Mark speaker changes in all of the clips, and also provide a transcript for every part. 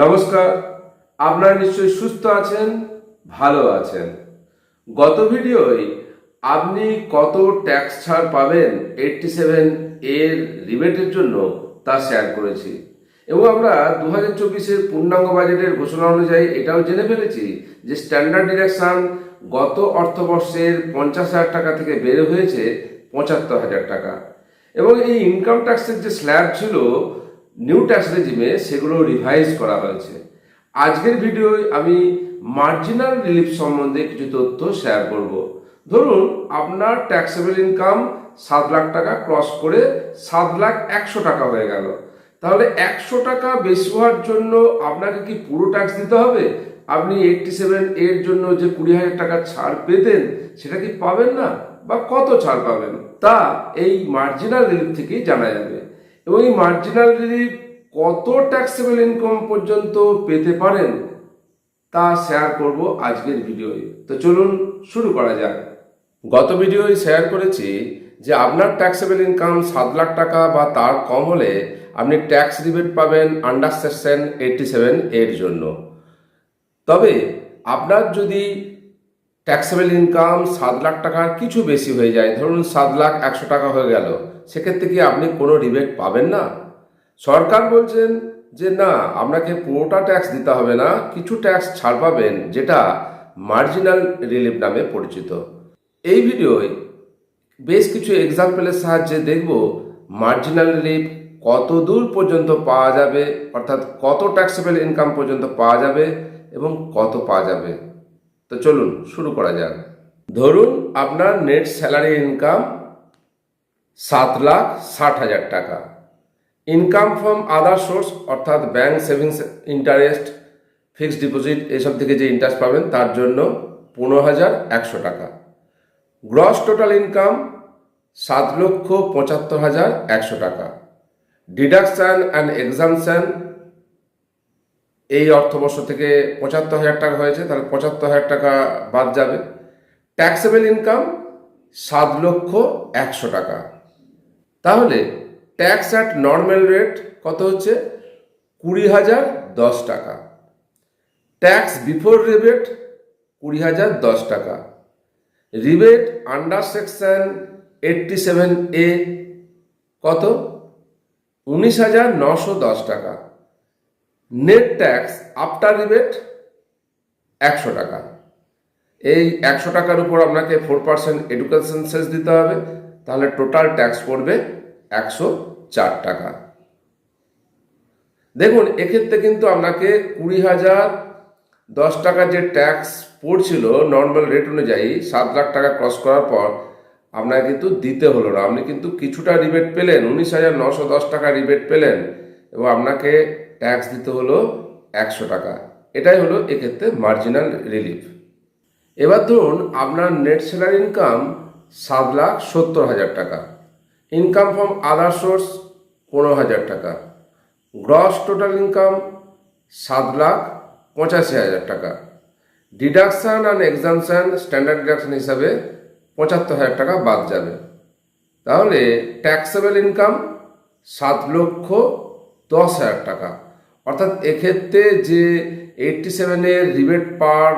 Speaker 1: নমস্কার, আপনারা নিশ্চয়ই সুস্থ আছেন, ভালো আছেন। গত ভিডিওয় আপনি কত ট্যাক্স ছাড় পাবেন এইটটি সেভেন এর রিবেটের জন্য তা শেয়ার করেছি। এবং আমরা দু হাজার চব্বিশের পূর্ণাঙ্গ বাজেটের ঘোষণা অনুযায়ী এটাও জেনে ফেলেছি যে স্ট্যান্ডার্ড ডিরেকশন গত অর্থবর্ষের পঞ্চাশ হাজার টাকা থেকে বেড়ে হয়েছে পঁচাত্তর হাজার টাকা। এবং এই ইনকাম ট্যাক্সের যে স্ল্যাব ছিল নিউ ট্যাক্স রেজিমে সেগুলো রিভাইজ করা হয়েছে। আজকের ভিডিওয় আমি মার্জিনাল রিলিফ সম্বন্ধে কিছু তথ্য শেয়ার করব। ধরুন, আপনার ট্যাক্সেবল ইনকাম সাত লাখ টাকা ক্রস করে সাত লাখ একশো টাকা হয়ে গেল। তাহলে একশো টাকা বেশি হওয়ার জন্য আপনাকে কি পুরো ট্যাক্স দিতে হবে? আপনি এইটটি সেভেন এর জন্য যে কুড়ি হাজার টাকা ছাড় পেতেন, সেটা কি পাবেন না? বা কত ছাড় পাবেন? তা এই মার্জিনাল রিলিফ থেকেই জানা যাবে। এবং এই মার্জিনাল রিলিফ কত ট্যাক্সেবল ইনকাম পর্যন্ত পেতে পারেন, তা শেয়ার করব আজকের ভিডিওয়ে। তো চলুন শুরু করা যাক। গত ভিডিওয় শেয়ার করেছি যে আপনার ট্যাক্সেবল ইনকাম সাত লাখ টাকা বা তার কম হলে আপনি ট্যাক্স রিবেট পাবেন আন্ডার সেকশন এইটটি সেভেন এর জন্য। তবে আপনার যদি ট্যাক্সেবল ইনকাম সাত লাখ টাকার কিছু বেশি হয়ে যায়। ধরুন সাত লাখ একশো টাকা হয়ে গেল। সেক্ষেত্রে কি আপনি কোনো রিবেট পাবেন না? সরকার বলছেন যে, না, আপনাকে পুরোটা ট্যাক্স দিতে হবে না। কিছু ট্যাক্স ছাড় পাবেন, যেটা মার্জিনাল রিলিফ নামে পরিচিত। এই ভিডিওয় বেশ কিছু এক্সাম্পলের সাহায্যে দেখব মার্জিনাল রিলিফ কত দূর পর্যন্ত পাওয়া যাবে, অর্থাৎ কত ট্যাক্সেবল ইনকাম পর্যন্ত পাওয়া যাবে এবং কত পাওয়া যাবে। তো চলুন, শুরু করা যাক। ধরুন আপনার নেট স্যালারি ইনকাম সাত লাখ ষাট হাজার টাকা। ইনকাম ফ্রম আদার সোর্স অর্থাৎ bank savings interest fixed deposit এসব থেকে যে ইন্টারেস্ট পাবেন, তার জন্য পনেরো হাজার একশো টাকা। গ্রস টোটাল ইনকাম সাত লক্ষ পঁচাত্তর হাজার একশো টাকা। ডিডাকশান অ্যান্ড এক্সামশান এই অর্থবর্ষ থেকে পঁচাত্তর হাজার টাকা হয়েছে, তাহলে পঁচাত্তর হাজার টাকা বাদ যাবে। ট্যাক্সেবল ইনকাম সাত লক্ষ একশো টাকা। তাহলে ট্যাক্স অ্যাট নর্মাল রেট কত হচ্ছে? কুড়ি হাজার দশ টাকা। ট্যাক্স বিফোর রিবেট কুড়ি হাজার দশ টাকা। Rebate under section eighty seven A কত? উনিশ হাজার নশো দশ টাকা। নেট ট্যাক্স আফটার রিবেট একশো টাকা। এই একশো টাকার উপর আপনাকে ফোর পার্সেন্ট এডুকেশন সেস দিতে হবে, তাহলে টোটাল ট্যাক্স পড়বে একশো চার টাকা। দেখুন, এক্ষেত্রে কিন্তু আপনাকে কুড়ি হাজার দশ টাকা যে ট্যাক্স পড়ছিল নর্মাল রেট অনুযায়ী, সাত লাখ টাকা ক্রস করার পর আপনাকে কিন্তু দিতে হলো না। আপনি কিন্তু কিছুটা রিবেট পেলেন, উনিশ হাজার নশো দশ টাকা রিবেট পেলেন এবং আপনাকে ট্যাক্স দিতে হলো একশো টাকা। এটাই হলো এক্ষেত্রে মার্জিনাল রিলিফ এবার ধরুন আপনার নেট স্যালারি ইনকাম সাত লাখ সত্তর হাজার টাকা। ইনকাম ফ্রম আদার সোর্স পনেরো হাজার টাকা। গ্রস টোটাল ইনকাম সাত লাখ পঁচাশি হাজার টাকা। Deduction and exemption standard deduction হিসাবে পঁচাত্তর হাজার টাকা বাদ যাবে। তাহলে ট্যাক্সেবল ইনকাম সাত লক্ষ দশ হাজার টাকা। অর্থাৎ এক্ষেত্রে যে এইটটি সেভেনের রিবেট পার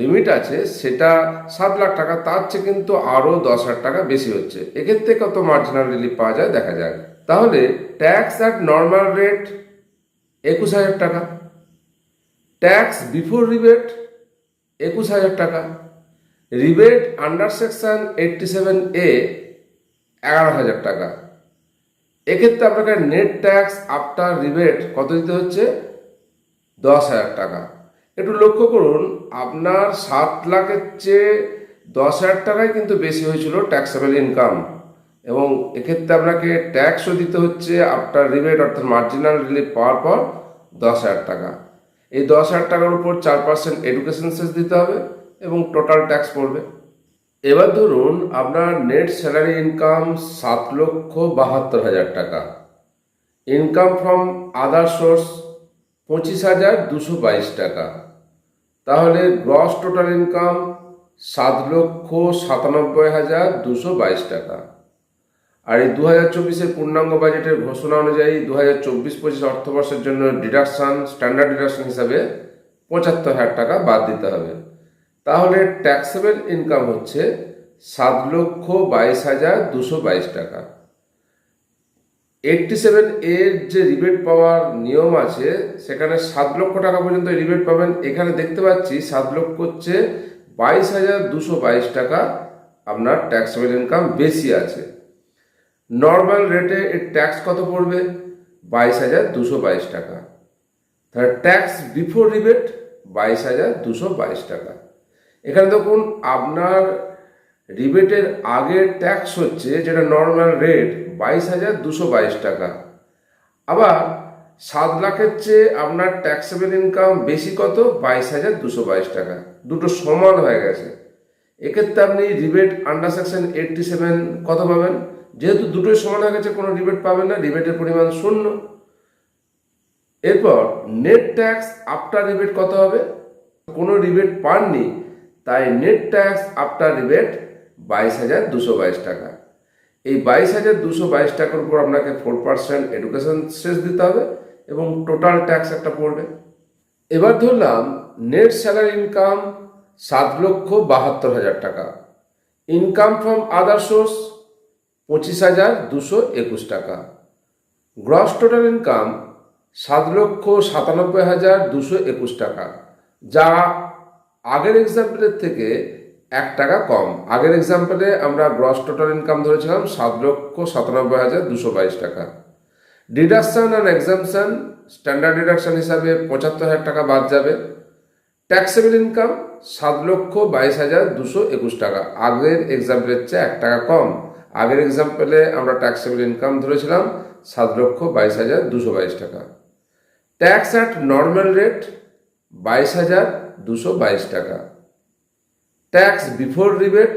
Speaker 1: লিমিট আছে, সেটা সাত লাখ টাকা, তার চেয়ে কিন্তু আরও দশ হাজার টাকা বেশি হচ্ছে। এক্ষেত্রে কত মার্জিনাল রিলিফ পাওয়া যায় দেখা যাক। তাহলে ট্যাক্স অ্যাট নর্মাল রেট একুশ হাজার টাকা ট্যাক্স বিফোর রিবেট একুশ হাজার টাকা rebate under section eighty seven A এগারো হাজার টাকা। এক্ষেত্রে আপনাকে নেট ট্যাক্স আফটার রিবেট কত দিতে হচ্ছে? দশ হাজার টাকা। একটু লক্ষ্য করুন, আপনার সাত লাখের চেয়ে দশ হাজার টাকাই কিন্তু বেশি হয়েছিল ট্যাক্সেবল ইনকাম এবং এক্ষেত্রে আপনাকে ট্যাক্সও দিতে হচ্ছে আফটার রিবেট অর্থাৎ মার্জিনাল রিলিফ পাওয়ার পর দশ হাজার টাকা। এই দশ হাজার টাকার উপর চার পার্সেন্ট এডুকেশন সেস দিতে হবে এবং টোটাল ট্যাক্স পড়বে। এবার ধরুন আপনার নেট স্যালারি ইনকাম সাত লক্ষ বাহাত্তর হাজার টাকা। ইনকাম ফ্রম আদার সোর্স পঁচিশ হাজার দুশো বাইশ টাকা। তাহলে গ্রস টোটাল ইনকাম সাত লক্ষ সাতানব্বই হাজার দুশো বাইশ টাকা। আর এই দু হাজার চব্বিশের পূর্ণাঙ্গ বাজেটের ঘোষণা অনুযায়ী দু হাজার চব্বিশ পঁচিশ অর্থবর্ষের জন্য ডিডাকশন স্ট্যান্ডার্ড ডিডাকশন হিসাবে পঁচাত্তর হাজার টাকা বাদ দিতে হবে। তাহলে ট্যাক্সেবল ইনকাম হচ্ছে সাত লক্ষ বাইশ হাজার দুশো বাইশ টাকা। এইটটি সেভেন এর যে রিবেট পাওয়ার নিয়ম আছে, সেখানে সাত লক্ষ টাকা পর্যন্ত রিবেট পাবেন। এখানে দেখতে পাচ্ছি সাত লক্ষ হচ্ছে বাইশ হাজার দুশো বাইশ টাকা আপনার ট্যাক্সেবল ইনকাম বেশি আছে। নর্মাল রেটে এর ট্যাক্স কত পড়বে? বাইশ হাজার দুশো বাইশ টাকা। তাহলে ট্যাক্স বিফোর রিবেট বাইশ হাজার দুশো বাইশ টাকা। এখানে দেখুন, আপনার রিবেটের আগের ট্যাক্স হচ্ছে যেটা নর্মাল রেট বাইশ হাজার দুশো বাইশ টাকা। আবার সাত লাখের চেয়ে আপনার ট্যাক্সেবল ইনকাম বেশি কত? বাইশ হাজার দুশো বাইশ টাকা। দুটো সমান হয়ে গেছে। এক্ষেত্রে আপনি rebate under section eighty seven কত পাবেন? যেহেতু দুটোই সমান হয়ে গেছে, কোনো রিবেট পাবেন না রিবেটের পরিমাণ শূন্য। এরপর নেট ট্যাক্স আফটার রিবেট কত হবে? কোনো রিবেট পাননি তাই নেট ট্যাক্স আফটার রিবেট বাইশ হাজার দুশো বাইশ টাকা। এই বাইশ হাজার দুশো বাইশ টাকার উপর আপনাকে ফোর পার্সেন্ট এডুকেশন শেষ দিতে হবে এবং টোটাল ট্যাক্স একটা পড়বে। এবার ধরলাম নেট স্যালারি ইনকাম সাত লক্ষ বাহাত্তর হাজার টাকা। ইনকাম ফ্রম আদার সোর্স পঁচিশ হাজার দুশো একুশ টাকা। গ্রস টোটাল ইনকাম সাত লক্ষ সাতানব্বই হাজার দুশো একুশ টাকা, যা আগের এক্সাম্পলের থেকে এক টাকা কম। আগের এক্সাম্পলে আমরা গ্রস টোটাল ইনকাম ধরেছিলাম সাত লক্ষ সাতানব্বই হাজার দুশো বাইশ টাকা। Deduction and exemption standard deduction হিসাবে পঁচাত্তর হাজার টাকা বাদ যাবে। ট্যাক্সেবল ইনকাম সাত লক্ষ বাইশ হাজার দুশো একুশ টাকা। আগের এক্সাম্পলের চেয়ে এক টাকা কম। আগের এক্সাম্পলে আমরা ট্যাক্সেবল ইনকাম ধরেছিলাম সাত লক্ষ বাইশ হাজার দুশো বাইশ টাকা। ট্যাক্স অ্যাট নর্মাল রেট বাইশ হাজার দুশো বাইশ টাকা। ট্যাক্স বিফোর রিবেট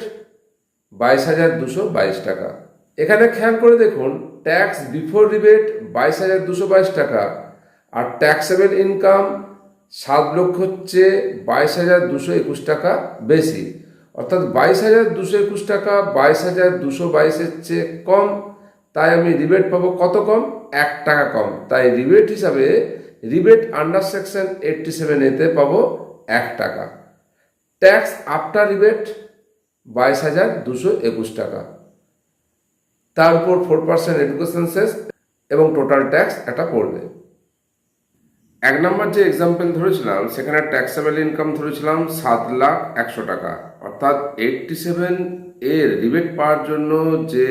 Speaker 1: বাইশ হাজার দুশো বাইশ টাকা। এখানে খেয়াল করে দেখুন ট্যাক্স বিফোর রিবেট বাইশ হাজার দুশো বাইশ টাকা। আর ট্যাক্সেবল ইনকাম সাত লক্ষ হচ্ছে বাইশ হাজার দুশো একুশ টাকা বেশি। অর্থাৎ বাইশ হাজার দুশো একুশ টাকা, বাইশ হাজার দুশো বাইশের চেয়ে কম। তাই আমি রিবেট পাবো কত কম? এক টাকা কম। তাই রিবেট হিসাবে rebate under section eighty seven এতে পাবো এক টাকা। ট্যাক্স আফটার রিবেট বাইশ হাজার দুশো একুশ টাকা। তার উপর ফোর পার্সেন্ট এডুকেশন সেস এবং টোটাল ট্যাক্স এটা পড়বে। এক নম্বর যে এক্সাম্পল ধরেছিলাম, সেখানে ট্যাক্সেবল ইনকাম ধরেছিলাম সাত লাখ একশো টাকা। অর্থাৎ এইটটি সেভেন এর রিবেট পাওয়ার জন্য যে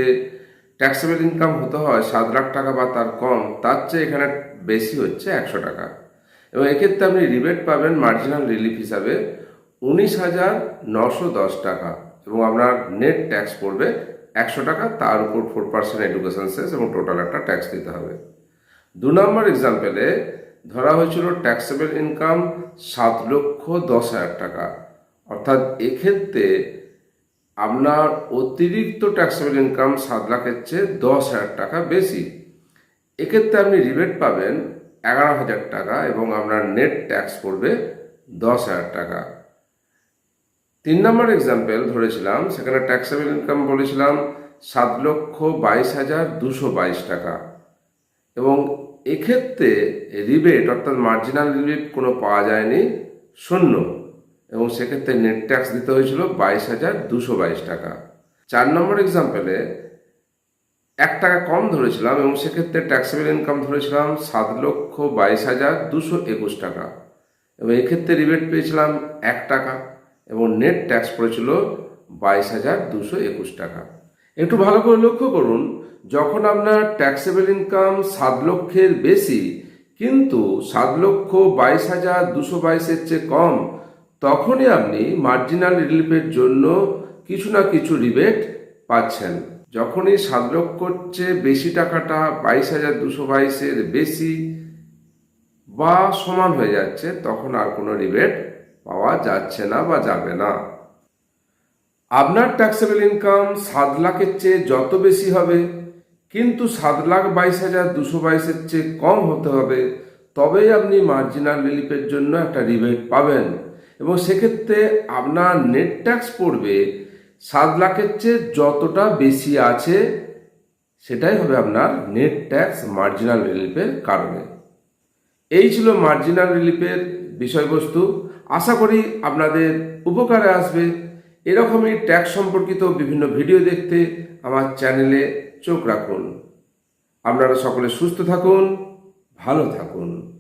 Speaker 1: ট্যাক্সেবল ইনকাম হতে হয় সাত লাখ টাকা বা তার কম, তার চেয়ে এখানে বেশি হচ্ছে একশো টাকা। এবং এক্ষেত্রে আপনি রিবেট পাবেন মার্জিনাল রিলিফ হিসাবে উনিশ হাজার নশো দশ টাকা এবং আপনার নেট ট্যাক্স পড়বে একশো টাকা, তার উপর ফোর পার্সেন্ট এডুকেশন সেস এবং টোটাল একটা ট্যাক্স দিতে হবে। দু নম্বর এক্সাম্পলে ধরা হয়েছিল ট্যাক্সেবল ইনকাম সাত লক্ষ দশ হাজার টাকা। অর্থাৎ এক্ষেত্রে আপনার অতিরিক্ত ট্যাক্সেবল ইনকাম সাত লাখের চেয়ে দশ হাজার টাকা বেশি। এক্ষেত্রে আপনি রিবেট পাবেন এগারো হাজার টাকা এবং আপনার নেট ট্যাক্স পড়বে দশ হাজার টাকা। তিন নম্বর এক্সাম্পল ধরেছিলাম, সেখানে ট্যাক্সেবল ইনকাম বলেছিলাম, সাত লক্ষ বাইশ হাজার দুশো বাইশ টাকা। এবং এক্ষেত্রে রিবেট অর্থাৎ মার্জিনাল রিবেট কোনো পাওয়া যায়নি, শূন্য। এবং সেক্ষেত্রে নেট ট্যাক্স দিতে হয়েছিল বাইশ হাজার দুশো বাইশ টাকা। চার নম্বর এক্সাম্পলে এক টাকা কম ধরেছিলাম এবং সেক্ষেত্রে ট্যাক্সেবল ইনকাম ধরেছিলাম সাত লক্ষ বাইশ হাজার দুশো একুশ টাকা। এবং এক্ষেত্রে রিবেট পেয়েছিলাম এক টাকা এবং নেট ট্যাক্স পড়েছিল বাইশ হাজার দুশো একুশ টাকা। একটু ভালো করে লক্ষ্য করুন, যখন আপনার ট্যাক্সেবল ইনকাম সাত লক্ষের বেশি, কিন্তু সাত লক্ষ বাইশ হাজার দুশো বাইশের চেয়ে কম, তখনই আপনি মার্জিনাল রিলিফের জন্য কিছু না কিছু রিবেট পাচ্ছেন। যখনই সাত লক্ষর চেয়ে বেশি টাকাটা বাইশ হাজার দুশো বাইশের বেশি বা সমান হয়ে যাচ্ছে, তখন আর কোনো রিবেট পাওয়া যাচ্ছে না বা যাবে না। আপনার ট্যাক্সেবল ইনকাম সাত লাখের চেয়ে যত বেশি হবে, কিন্তু সাত লাখ বাইশ হাজার দুশো বাইশের চেয়ে কম হতে হবে, তবেই আপনি মার্জিনাল রিলিফের জন্য একটা রিবেট পাবেন। এবং সেক্ষেত্রে আপনার নেট ট্যাক্স পড়বে সাত লাখের চেয়ে যতটা বেশি আছে, সেটাই হবে আপনার নেট ট্যাক্স মার্জিনাল রিলিফের কারণে। এই ছিল মার্জিনাল রিলিফের বিষয়বস্তু। আশা করি আপনাদের উপকারে আসবে। এরকমই ট্যাক্স সম্পর্কিত বিভিন্ন ভিডিও দেখতে আমার চ্যানেলে চোখ রাখুন। আপনারা সকলে সুস্থ থাকুন, ভালো থাকুন।